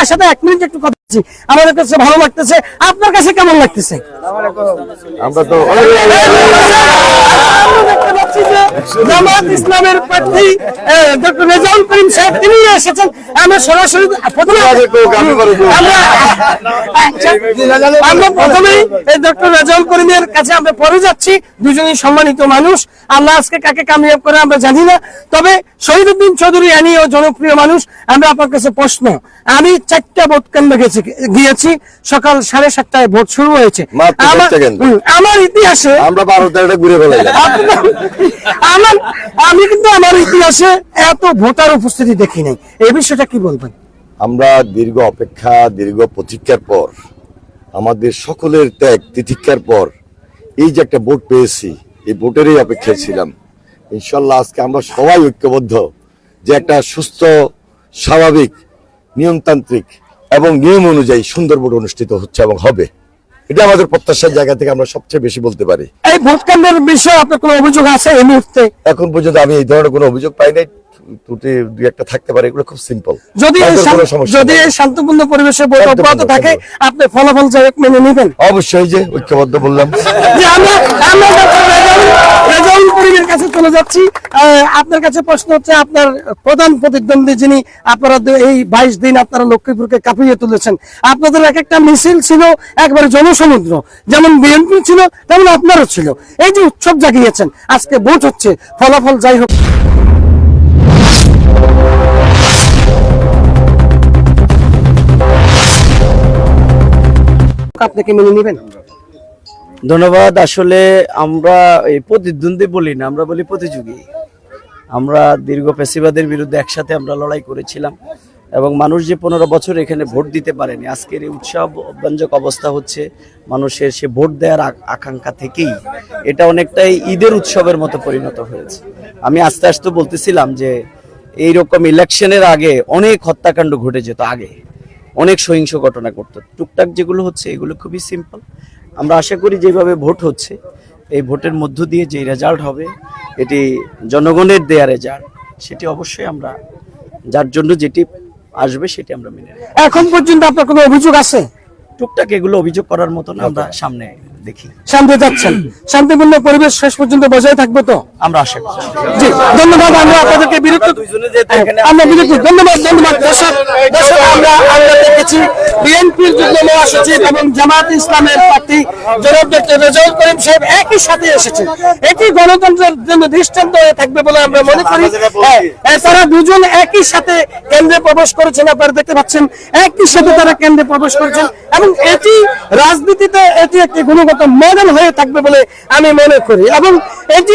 তার সাথে এক মিনিট একটু কথা বলছি। আমাদের কাছে ভালো লাগতেছে। আপনার কাছে কেমন লাগতেছে? আমরা তো আমরা জামাত ইসলামের প্রার্থী ডক্টর রেজাউল করিম সাহেব তিনি এসেছেন। আমরা সরাসরি প্রথমে আমরা আচ্ছা, প্রথমেই ডক্টর রেজাউল করিমের কাছে আমরা পরে যাচ্ছি। দুজনেই সম্মানিত মানুষ। আল্লাহ আজকে কাকে কামিয়াব করে আমরা জানি না। তবে শহীদুদ্দিন চৌধুরী আনি ও জনপ্রিয় মানুষ আমরা আপনার কাছে প্রশ্ন। আমি চারটা ভোট কেন্দ্র গেছি গিয়েছি। সকাল সাড়ে সাতটায় ভোট শুরু হয়েছে। আমার আমার ইতিহাসে আমরা বারো তেরোটা ঘুরে আপনার- আমার, আমি কিন্তু আমার ইতিহাসে এত ভোটার উপস্থিতি দেখি নাই। এই বিষয়টা কি বলবেন? আমরা দীর্ঘ অপেক্ষা, দীর্ঘ প্রতীক্ষার পর, আমাদের সকলের ত্যাগ, তিতিক্ষার পর, এই যে একটা ভোট পেয়েছি, এই ভোটেরই অপেক্ষায় ছিলাম। ইনশাল্লাহ আজকে আমরা সবাই ঐক্যবদ্ধ যে একটা সুস্থ, স্বাভাবিক, নিয়মতান্ত্রিক এবং নিয়ম অনুযায়ী সুন্দর ভোট অনুষ্ঠিত হচ্ছে এবং হবে। এটা আমাদের প্রত্যাশার জায়গা থেকে আমরা সবচেয়ে বেশি বলতে পারি। এই ভোটকেন্দ্রের বিষয়ে আপনার কোনো অভিযোগ আছে এই মুহূর্তে? এখন পর্যন্ত আমি এই ধরনের কোনো অভিযোগ পাই নাই। ত্রুটি দুই একটা থাকতে পারে এগুলো খুব সিম্পল যদি যদি এই শান্তপূর্ণ পরিবেশে ভোট অব্যাহত থাকে আপনি ফলাফল মেনে নেবেন। অবশ্যই যে ঐক্যবদ্ধ বললাম। যে আমরা আমরা চলে যাচ্ছি। আপনার কাছে প্রশ্ন হচ্ছে, আপনার প্রধান প্রতিদ্বন্দ্বী যিনি, আপনারা এই বাইশ দিন আপনারা লক্ষ্মীপুরকে কাঁপিয়ে তুলেছেন। আপনাদের এক একটা মিছিল ছিল একবারে জনসমুদ্র। যেমন বিএনপি ছিল, তেমন আপনারও ছিল। এই যে উৎসব জাগিয়েছেন, আজকে ভোট হচ্ছে। ফলাফল যাই হোক। আপনাকে মেনে নেবেন? ধন্যবাদ। আসলে আমরা এই প্রতিদ্বন্দ্বী বলি না, আমরা বলি প্রতিযোগী। আমরা দীর্ঘ পেশিবাদের বিরুদ্ধে একসাথে আমরা লড়াই করেছিলাম এবং মানুষ যে পনেরো বছর এখানে ভোট দিতে পারেনি, আজকের এই উৎসব ব্যঞ্জক অবস্থা হচ্ছে মানুষের সে ভোট দেওয়ার আকাঙ্ক্ষা থেকেই। এটা অনেকটাই ঈদের উৎসবের মতো পরিণত হয়েছে। আমি আস্তে আস্তে বলতেছিলাম যে এইরকম ইলেকশনের আগে অনেক হত্যাকাণ্ড ঘটে যেত আগে। অনেক সহিংস ঘটনা ঘটতো। টুকটাক যেগুলো হচ্ছে এগুলো খুবই সিম্পল আমরা আশা করি যেভাবে ভোট হচ্ছে এই ভোটের মধ্য দিয়ে যে রেজাল্ট হবে এটি জনগণের দেয়া রেজাল্ট সেটি অবশ্যই আমরা যার জন্য যেটি আসবে সেটি আমরা মেনে এখন পর্যন্ত আপনার কোনো অভিযোগ আছে? টুকটাক এগুলো অভিযোগ করার মতন আমরা সামনে দেখি। শান্তি যাচ্ছেন। শান্তিপূর্ণ পরিবেশ শেষ পর্যন্ত বজায় থাকবে তো? আমরা আশা করছি জি ধন্যবাদ আমরা আপনাদেরকে বিরক্ত আমরা বিরক্ত ধন্যবাদ ধন্যবাদ। দর্শক দর্শক আমরা আমরা দেখেছি বিএনপির যুগ্ম মহাসচিব এবং জামাত ইসলামের প্রার্থী জনাব ডক্টর রেজাউল করিম সাহেব একই সাথে এসেছেন এটি গণতন্ত্রের জন্য দৃষ্টান্ত হয়ে থাকবে বলে আমরা মনে করি। হ্যাঁ, হ্যাঁ, তারা দুজন একই সাথে কেন্দ্রে প্রবেশ করেছেন আপনারা দেখতে পাচ্ছেন। একই সাথে তারা কেন্দ্রে প্রবেশ করেছেন এবং এটি রাজনীতিতে এটি একটি গুণগত মডেল হয়ে থাকবে বলে আমি মনে করি এবং এটি